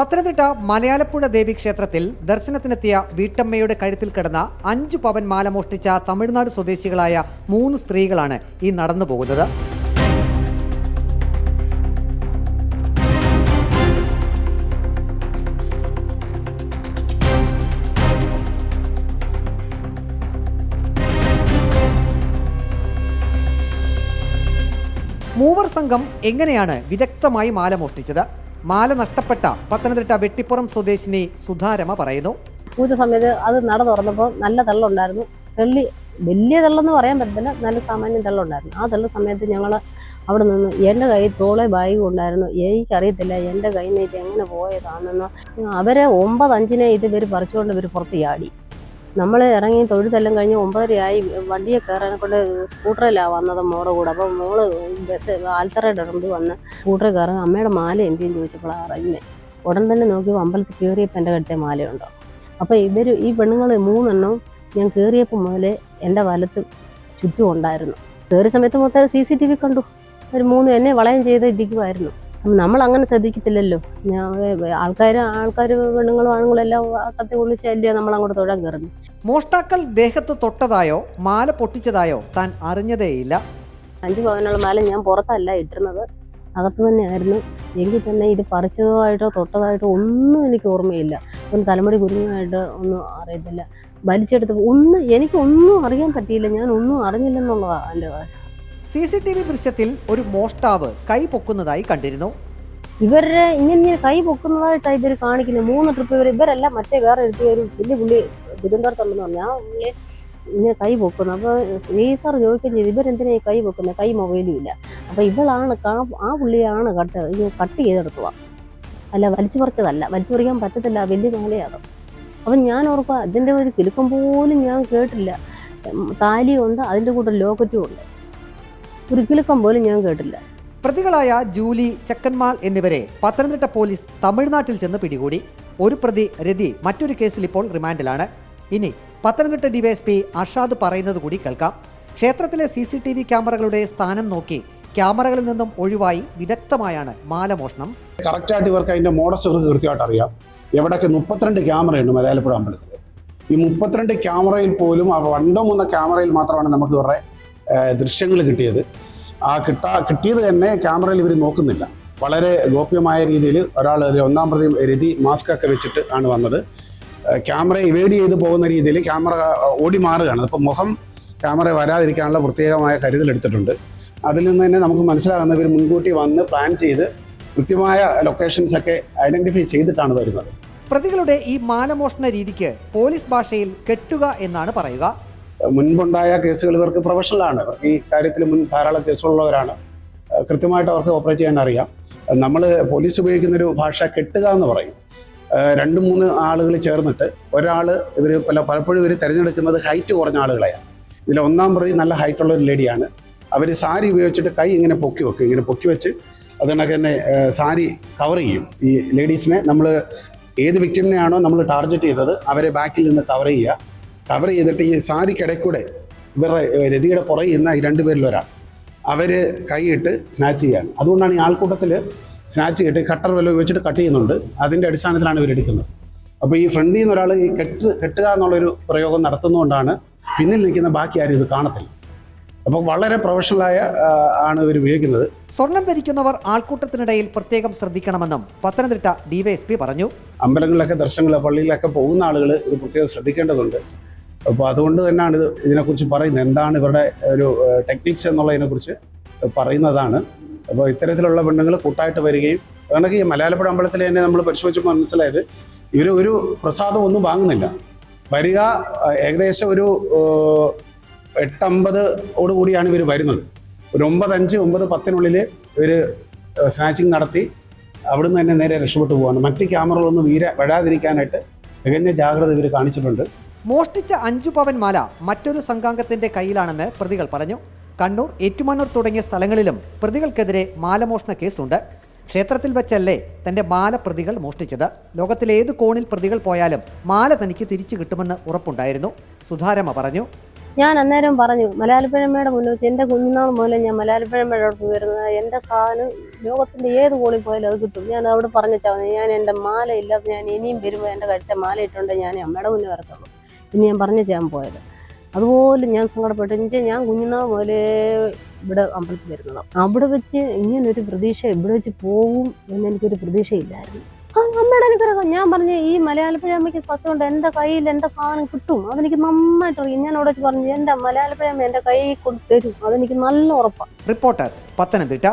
പത്തനംതിട്ട മലയാലപ്പുഴ ദേവി ക്ഷേത്രത്തിൽ ദർശനത്തിനെത്തിയ വീട്ടമ്മയുടെ കഴുത്തിൽ കിടന്ന അഞ്ചു പവൻ മാല മോഷ്ടിച്ച തമിഴ്നാട് സ്വദേശികളായ മൂന്ന് സ്ത്രീകളാണ് ഈ നടന്നു പോകുന്നത്. മൂവർ സംഘം എങ്ങനെയാണ് വിദഗ്ധമായി മാല മോഷ്ടിച്ചത്? മാല നഷ്ടപ്പെട്ട പത്തനംതിട്ട വെട്ടിപ്പുറം സ്വദേശിനി സുധാരമ പറയുന്നു. പൂജ സമയത്ത് അത് നട തുറന്നപ്പോൾ നല്ല തള്ളുണ്ടായിരുന്നു. തെള്ളി വലിയ തെള്ളെന്ന് പറയാൻ പറ്റത്തില്ല. നല്ല സാമാന്യം തെള്ളുണ്ടായിരുന്നു. ആ തെള്ള സമയത്ത് ഞങ്ങൾ അവിടെ നിന്ന് എന്റെ കയ്യിൽ തോളെ ബാഗ് ഉണ്ടായിരുന്നു എനിക്കറിയത്തില്ല എന്റെ കയ്യിൽ നിന്ന് ഇത് എങ്ങനെ പോയതാണെന്ന്. അവരെ ഒമ്പത് അഞ്ചിനെ ഇത് ഇവർ പറിച്ചുകൊണ്ട് ഇവർ പുറത്ത് ചാടി. നമ്മൾ ഇറങ്ങി തൊഴുതെല്ലാം കഴിഞ്ഞ് ഒമ്പതരയായി വണ്ടിയെ കയറാനെ കൊണ്ട് സ്കൂട്ടറിലാണ് വന്നത് മോളുടെ കൂടെ. അപ്പോൾ മോൾ ബസ് ആൽത്തറയുടെ മുമ്പിൽ വന്ന് സ്കൂട്ടറിൽ കയറാൻ അമ്മയുടെ മാല എന്തെങ്കിലും ചോദിച്ചപ്പോഴാണ് അറിയുന്നത് ഉടൻ തന്നെ നോക്കി അമ്പലത്തിൽ കയറിയപ്പോൾ എന്റെ കഴുത്തെ മാലയുണ്ടോ? അപ്പോൾ ഇവർ ഈ പെണ്ണുങ്ങൾ മൂന്നെണ്ണം ഞാൻ കയറിയപ്പോൾ മുതലേ എന്റെ വലത്ത് ചുറ്റും ഉണ്ടായിരുന്നു. കയറിയ സമയത്ത് മൊത്തം സി സി ടി വി കണ്ടു. ഒരു മൂന്ന് എന്നെ വളയം ചെയ്ത് ഇരിക്കുമായിരുന്നു നമ്മൾ അങ്ങനെ ശ്രദ്ധിക്കത്തില്ലല്ലോ. ഞാൻ ആൾക്കാർ ആൾക്കാർ പെണ്ണുങ്ങളും ആണുങ്ങളും എല്ലാം കത്തി ഒന്നിച്ചല്ലേ നമ്മൾ അങ്ങോട്ട് തൊഴാൻ കയറുന്നു മോഷ്ടാക്കൾ ദേഹത്ത് തൊട്ടതായോ മാല പൊട്ടിച്ചതായോ താൻ അറിഞ്ഞതേയില്ല. അഞ്ച് പവനുള്ള മാല ഞാൻ പുറത്തല്ല ഇട്ടിരുന്നത്. അകത്ത് തന്നെയായിരുന്നു. എങ്കിൽ തന്നെ ഇത് പറിച്ചതായിട്ടോ തൊട്ടതായിട്ടോ ഒന്നും എനിക്ക് ഓർമ്മയില്ല. ഒന്ന് തലമുടി കുരുങ്ങായിട്ട് ഒന്നും അറിയത്തില്ല. വലിച്ചെടുത്ത് ഒന്നും എനിക്കൊന്നും അറിയാൻ പറ്റിയില്ല. ഞാൻ ഒന്നും അറിഞ്ഞില്ലെന്നുള്ളതാണ് എന്റെ സി സി ടി വി ദൃശ്യത്തിൽ ഒരു മോഷ്ടാവ് കൈ പൊക്കുന്നതായി കണ്ടിരുന്നു. ഇവരുടെ ഇങ്ങനെ ഇങ്ങനെ കൈ പൊക്കുന്നതായിട്ടാണ് ഇവർ കാണിക്കുന്നത്. മൂന്ന് ട്രിപ്പ് ഇവർ ഇവരല്ല മറ്റേ വേറെ ഒരു വലിയ പുള്ളി തിരുവനന്തപുരത്തുണ്ടെന്ന് പറഞ്ഞു ആ പുള്ളിയെ ഇങ്ങനെ കൈ പൊക്കുന്നു. അപ്പോൾ ഈ സാർ ചോദിക്കുകയും ചെയ്തു ഇവരെന്തിനാ ഈ കൈ പൊക്കുന്നത് കൈ മൊബൈലും ഇല്ല. അപ്പോൾ ഇവളാണ് ആ പുള്ളിയാണ് കട്ട് കട്ട് ചെയ്തെടുത്തുക അല്ല വലിച്ചു പറിച്ചതല്ല. വലിച്ചു പറിക്കാൻ പറ്റത്തില്ല വലിയ മാലയാണ് അപ്പം ഞാൻ ഓർക്കുക ഇതിന്റെ ഒരു കിലുക്കം പോലും ഞാൻ കേട്ടില്ല. താലിയുണ്ട് അതിന്റെ കൂടെ ലോക്കറ്റും ഉണ്ട്. ഒരു കമ്പോലും ഞാൻ കേട്ടില്ല. പ്രതികളായ ജൂലി ചക്കന്മാൾ എന്നിവരെ പത്തനംതിട്ട പോലീസ് തമിഴ്നാട്ടിൽ ചെന്ന് പിടികൂടി. ഒരു പ്രതി രതി മറ്റൊരു കേസിൽ ഇപ്പോൾ റിമാൻഡിലാണ്. ഇനി പത്തനംതിട്ട ഡിവൈഎസ്പി അർഷാദ് പറയുന്നത് കൂടി കേൾക്കാം. ക്ഷേത്രത്തിലെ സി സി ടി വി ക്യാമറകളുടെ സ്ഥാനം നോക്കി ക്യാമറകളിൽ നിന്നും ഒഴിവായി വിദഗ്ധമായാണ് മാലമോഷണം. കറക്റ്റായിട്ട് ഇവർക്ക് അതിന്റെ മോഡസ് കൃത്യമായിട്ട് അറിയാം. എവിടെയൊക്കെ മുപ്പത്തിരണ്ട് ക്യാമറയുണ്ട് മലയാളപ്പുഴ അമ്പലത്തിൽ ഈ മുപ്പത്തിരണ്ട് ക്യാമറയിൽ പോലും ആ രണ്ടോ മൂന്നോ ക്യാമറയിൽ മാത്രമാണ് നമുക്ക് ഇവരുടെ ദൃശ്യങ്ങൾ കിട്ടിയത്. ആ കിട്ട കിട്ടിയത് തന്നെ ക്യാമറയിൽ ഇവർ നോക്കുന്നില്ല. വളരെ ഗോപ്യമായ രീതിയിൽ ഒരാൾ ഒന്നാം പ്രതി രതി മാസ്ക് ഒക്കെ വെച്ചിട്ട് ആണ് വന്നത്. ക്യാമറ ഇവേഡ് ചെയ്ത് പോകുന്ന രീതിയിൽ ക്യാമറ ഓടി മാറുകയാണ്. അപ്പോൾ മുഖം ക്യാമറ വരാതിരിക്കാനുള്ള പ്രത്യേകമായ കരുതൽ എടുത്തിട്ടുണ്ട്. അതിൽ നിന്ന് തന്നെ നമുക്ക് മനസ്സിലാകുന്ന ഇവർ മുൻകൂട്ടി വന്ന് പ്ലാൻ ചെയ്ത് കൃത്യമായ ലൊക്കേഷൻസ് ഒക്കെ ഐഡന്റിഫൈ ചെയ്തിട്ടാണ് വരുന്നത്. പ്രതികളുടെ ഈ മാനമോഷണ രീതിക്ക് പോലീസ് ഭാഷയിൽ കെട്ടുക എന്നാണ് പറയുക. മുൻപുണ്ടായ കേസുകൾ ഇവർക്ക് പ്രൊഫഷണലാണ് ഈ കാര്യത്തിൽ മുൻ ധാരാളം കേസുകളുള്ളവരാണ്. കൃത്യമായിട്ട് അവർക്ക് ഓപ്പറേറ്റ് ചെയ്യാൻ അറിയാം. നമ്മൾ പോലീസ് ഉപയോഗിക്കുന്ന ഒരു ഭാഷ കെട്ടുക എന്ന് പറയും. രണ്ട് മൂന്ന് ആളുകൾ ചേർന്നിട്ട് ഒരാൾ ഇവർ പല പലപ്പോഴും ഇവർ തിരഞ്ഞെടുക്കുന്നത് ഹൈറ്റ് കുറഞ്ഞ ആളുകളെയാണ്. ഇതിൽ ഒന്നാം പ്രതി നല്ല ഹൈറ്റുള്ള ഒരു ലേഡിയാണ്. അവർ സാരി ഉപയോഗിച്ചിട്ട് കൈ ഇങ്ങനെ പൊക്കി വെക്കും. ഇങ്ങനെ പൊക്കി വെച്ച് അതുകൊണ്ടൊക്കെ തന്നെ സാരി കവർ ചെയ്യും. ഈ ലേഡീസിനെ നമ്മൾ ഏത് വിക്ടിമിനെയാണോ നമ്മൾ ടാർഗറ്റ് ചെയ്തത് അവരെ ബാക്കിൽ നിന്ന് കവർ ചെയ്യുക. കവർ ചെയ്തിട്ട് ഈ സാരിക്കിടയ്ക്കൂടെ ഇവരുടെ ഏഹ്, രതിയുടെ പുറകിൽ ഇന്ന ഈ രണ്ടുപേരിൽ ഒരാൾ. അവർ കൈയിട്ട് സ്നാച്ച് ചെയ്യാണ്. അതുകൊണ്ടാണ് ഈ ആൾക്കൂട്ടത്തിൽ സ്നാച്ച് ചെയ്തിട്ട് കട്ടർ വല്ലതും ഉപയോഗിച്ചിട്ട് കട്ട് ചെയ്യുന്നുണ്ട്. അതിന്റെ അടിസ്ഥാനത്തിലാണ് ഇവർ എടുക്കുന്നത്. അപ്പോൾ ഈ ഫ്രണ്ടിൽ നിന്ന് ഒരാൾ ഈ കെട്ട് കെട്ടുക എന്നുള്ളൊരു പ്രയോഗം നടത്തുന്നതുകൊണ്ടാണ് പിന്നിൽ നിൽക്കുന്ന ബാക്കി ആരും ഇത് കാണത്തില്ല. അപ്പോൾ വളരെ പ്രൊഫഷണലായ ആണ് ഇവർ ഉപയോഗിക്കുന്നത്. സ്വർണം ധരിക്കുന്നവർ ആൾക്കൂട്ടത്തിനിടയിൽ പ്രത്യേകം ശ്രദ്ധിക്കണമെന്നും പത്തനംതിട്ട പി പറഞ്ഞു. അമ്പലങ്ങളിലൊക്കെ ദർശനങ്ങൾ പള്ളിയിലൊക്കെ പോകുന്ന ആളുകൾ ഇത് പ്രത്യേകം ശ്രദ്ധിക്കേണ്ടതുണ്ട്. അപ്പോൾ അതുകൊണ്ട് തന്നെയാണ് ഇത് ഇതിനെക്കുറിച്ച് പറയുന്നത്. എന്താണ് ഇവരുടെ ഒരു ടെക്നിക്സ് എന്നുള്ളതിനെക്കുറിച്ച് പറയുന്നതാണ്. അപ്പോൾ ഇത്തരത്തിലുള്ള പെണ്ണുങ്ങൾ കൂട്ടായിട്ട് വരികയും അതുകൊണ്ട് ഈ മലയാളപ്പുഴ അമ്പലത്തിൽ തന്നെ നമ്മൾ പരിശോധിച്ചപ്പോൾ മനസ്സിലായത് ഇവർ ഒരു പ്രസാദം ഒന്നും വാങ്ങുന്നില്ല. വരിക ഏകദേശം ഒരു എട്ടമ്പത് കൂടിയാണ് ഇവർ വരുന്നത്. ഒരു ഒമ്പത് അഞ്ച് ഒമ്പത് പത്തിനുള്ളിൽ ഇവർ സ്നാച്ചിങ് നടത്തി അവിടുന്ന് തന്നെ നേരെ രക്ഷപ്പെട്ടു പോവാണ്. മറ്റ് ക്യാമറകളൊന്നും വീര വരാതിരിക്കാനായിട്ട് തികഞ്ഞ ജാഗ്രത ഇവർ കാണിച്ചിട്ടുണ്ട്. മോഷ്ടിച്ച അഞ്ചു പവൻ മാല മറ്റൊരു സംഘാംഗത്തിന്റെ കയ്യിലാണെന്ന് പ്രതികൾ പറഞ്ഞു. കണ്ണൂർ ഏറ്റുമാനൂർ തുടങ്ങിയ സ്ഥലങ്ങളിലും പ്രതികൾക്കെതിരെ മാലമോഷണ കേസുണ്ട്. ക്ഷേത്രത്തിൽ വെച്ചല്ലേ തന്റെ മാല പ്രതികൾ മോഷ്ടിച്ചത്? ലോകത്തിലെ ഏത് കോണിൽ പ്രതികൾ പോയാലും മാല തനിക്ക് തിരിച്ചു കിട്ടുമെന്ന് ഉറപ്പുണ്ടായിരുന്നു. സുധാരമ പറഞ്ഞു. ഞാൻ അന്നേരം പറഞ്ഞു മലയാളപ്പഴമയുടെ മുന്നിൽ വെച്ച് എന്റെ കുഞ്ഞുനാൾ മുതലേ ഞാൻ മലയാളപ്പഴമയുടെ അടുത്ത് വരുന്നത്. എന്റെ സാധനം ലോകത്തിന്റെ ഏത് കോണിൽ പോയാലും അത് കിട്ടും. ഞാൻ അവിടെ പറഞ്ഞു ഞാൻ എന്റെ മാല ഇല്ലാതെ ഞാൻ ഇനിയും വരുമ്പോൾ എന്റെ കഴുത്തെ മാല ഇട്ടുകൊണ്ട് ഞാൻ അമ്മയുടെ മുന്നേ വരത്തുള്ളൂ. ഇനി ഞാൻ പറഞ്ഞു ചെയ്യാൻ പോയത്. അതുപോലെ ഞാൻ സങ്കടപ്പെട്ടു. ഞാൻ കുഞ്ഞുനാൾ മുതലേ ഇവിടെ അമ്പലത്തിൽ വരുന്നതാണ് അവിടെ വെച്ച് ഇങ്ങനൊരു പ്രതീക്ഷ ഇവിടെ വെച്ച് പോകും എന്ന് എനിക്കൊരു പ്രതീക്ഷയില്ലായിരുന്നു. അമ്മയുടെ അനുഗ്രഹം. ഞാൻ പറഞ്ഞു ഈ മലയാളപ്പഴമയ്ക്ക് സത്യമുണ്ട്. എന്റെ കയ്യിൽ എന്റെ സാധനം കിട്ടും. അതെനിക്ക് നന്നായിട്ട് അറിയാം. ഞാൻ അവിടെ പറഞ്ഞു എന്റെ മലയാളപ്പഴമ എന്റെ കൈ കൊടുത്തരും തരും. അതെനിക്ക് നല്ല ഉറപ്പാണ് റിപ്പോർട്ടർ പത്തനംതിട്ട.